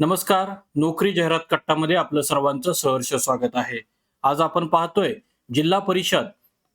नमस्कार. नोकरी जाहिरात कट्टामध्ये आपलं सर्वांचं सहर्ष स्वागत आहे. आज आपण पाहतोय जिल्हा परिषद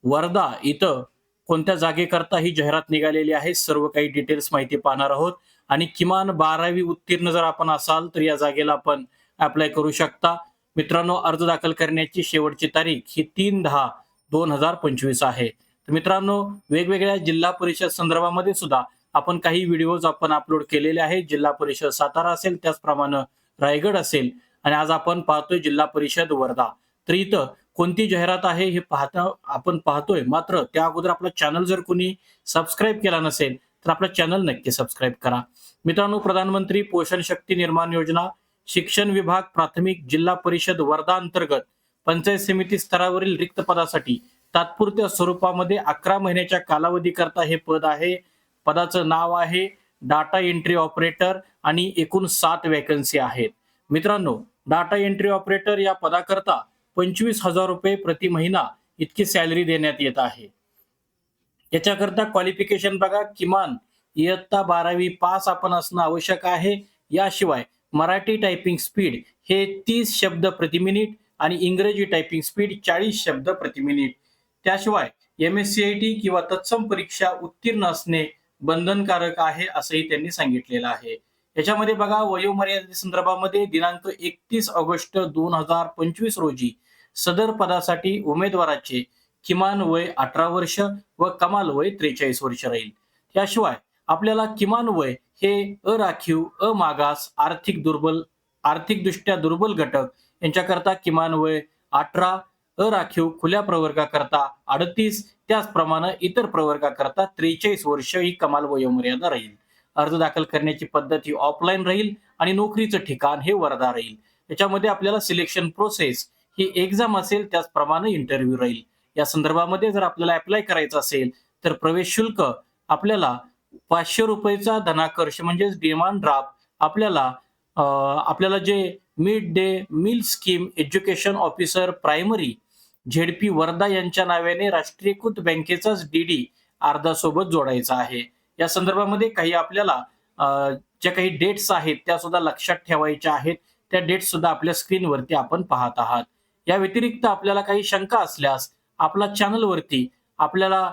वर्धा इथं कोणत्या जागेकरता ही जाहिरात निघालेली आहे सर्व काही डिटेल्स माहिती पाहणार आहोत. आणि किमान बारावी उत्तीर्ण जर आपण असाल तर या जागेला आपण अप्लाय करू शकता. मित्रांनो अर्ज दाखल करण्याची शेवटची तारीख ही तीन दहा दोन हजार पंचवीस आहे. तर मित्रांनो वेगवेगळ्या जिल्हा परिषद संदर्भामध्ये सुद्धा आपण काही व्हिडिओज आपण अपलोड केलेले आहेत. जिल्हा परिषद सातारा असेल त्याचप्रमाणे रायगड असेल आणि आज आपण पाहतोय जिल्हा परिषद वर्धा. तर इथं कोणती जाहिरात आहे हे पाहता आपण पाहतोय. मात्र त्या अगोदर आपला चॅनल जर कोणी सबस्क्राईब केला नसेल तर आपला चॅनल नक्की सबस्क्राईब करा. मित्रांनो प्रधानमंत्री पोषण शक्ती निर्माण योजना शिक्षण विभाग प्राथमिक जिल्हा परिषद वर्धा अंतर्गत पंचायत समिती स्तरावरील रिक्त पदासाठी तात्पुरत्या स्वरूपामध्ये अकरा महिन्याच्या कालावधीकरता हे पद आहे. पदाचं नाव आहे डाटा एंट्री ऑपरेटर आणि एकूण सात वॅकन्सी आहेत. मित्रांनो डाटा एंट्री ऑपरेटर या पदाकरता पंचवीस हजार रुपये प्रति महिना इतकी सॅलरी देण्यात येत आहे. याच्याकरता क्वालिफिकेशन बघा किमान इयत्ता बारावी पास आपण असणं आवश्यक आहे. याशिवाय मराठी टायपिंग स्पीड हे तीस शब्द प्रति मिनिट आणि इंग्रजी टायपिंग स्पीड चाळीस शब्द प्रति मिनिट त्याशिवाय M S C I T किंवा तत्सम परीक्षा उत्तीर्ण असणे बंधनकारक आहे असंही त्यांनी सांगितलेलं आहे. याच्यामध्ये बघा वयोमर्यादे संदर्भामध्ये दिनांक एकतीस ऑगस्ट दोन हजार पंचवीस रोजी सदर पदासाठी उमेदवाराचे किमान वय अठरा वर्ष व कमाल वय त्रेचाळीस वर्ष राहील. त्याशिवाय आपल्याला किमान वय हे अराखीव अमागास आर्थिक दुर्बल आर्थिकदृष्ट्या दुर्बल घटक यांच्याकरता किमान वय अठरा अराखीव खुल्या प्रवर्गाकरता अडतीस त्याचप्रमाणे इतर प्रवर्गाकरता त्रेचाळीस वर्ष ही कमाल वयोमर्यादा राहील. अर्ज दाखल करण्याची पद्धत ही ऑफलाईन राहील आणि नोकरीचं ठिकाण हे वर्धा राहील. याच्यामध्ये आपल्याला सिलेक्शन प्रोसेस ही एक्झाम असेल त्याचप्रमाणे इंटरव्ह्यू राहील. या संदर्भामध्ये जर आपल्याला अप्लाय करायचं असेल तर प्रवेश शुल्क आपल्याला पाचशे रुपयेचा धनाकर्ष म्हणजेच डिमांड ड्राफ्ट आपल्याला आपल्याला जे mid day meal scheme education officer primary ZP Wardha यांच्या नावाने राष्ट्रीयकृत बँकेचाच डीडी अर्धा सोबत जोडायचा आहे. या संदर्भामध्ये काही आपल्याला ज्या काही डेट्स आहेत त्या सुद्धा लक्षात ठेवायच्या आहेत. त्या डेट्स सुद्धा आपल्या स्क्रीनवरती आपण पाहत आहात. या व्यतिरिक्त आपल्याला काही शंका असल्यास आपला चॅनलवरती आपल्याला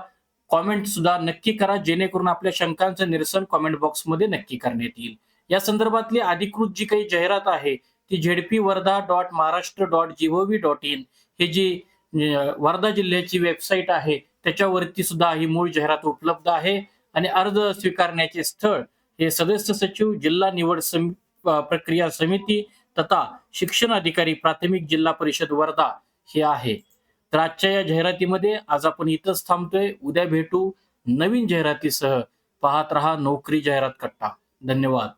कॉमेंट सुद्धा नक्की करा जेणेकरून आपल्या शंकांचं निरसन कॉमेंट बॉक्समध्ये नक्की करण्यात येईल. या संदर्भातली अधिकृत जी काही जाहिरात आहे ती ZP Wardha dot Maharashtra dot gov dot in. हे जी म्हणजे, वर्धा जिल्ह्याची वेबसाईट आहे. त्याच्यावरती सुद्धा ही मूळ जाहिरात उपलब्ध आहे. आणि अर्ज स्वीकारण्याचे स्थळ हे सदस्य सचिव जिल्हा निवड सम प्रक्रिया समिती तथा शिक्षण अधिकारी प्राथमिक जिल्हा परिषद वर्धा हे आहे. तर आजच्या या जाहिरातीमध्ये आज आपण इथंच थांबतोय. उद्या भेटू नवीन जाहिरातीसह. पाहत रहा नोकरी जाहिरात कट्टा. धन्यवाद.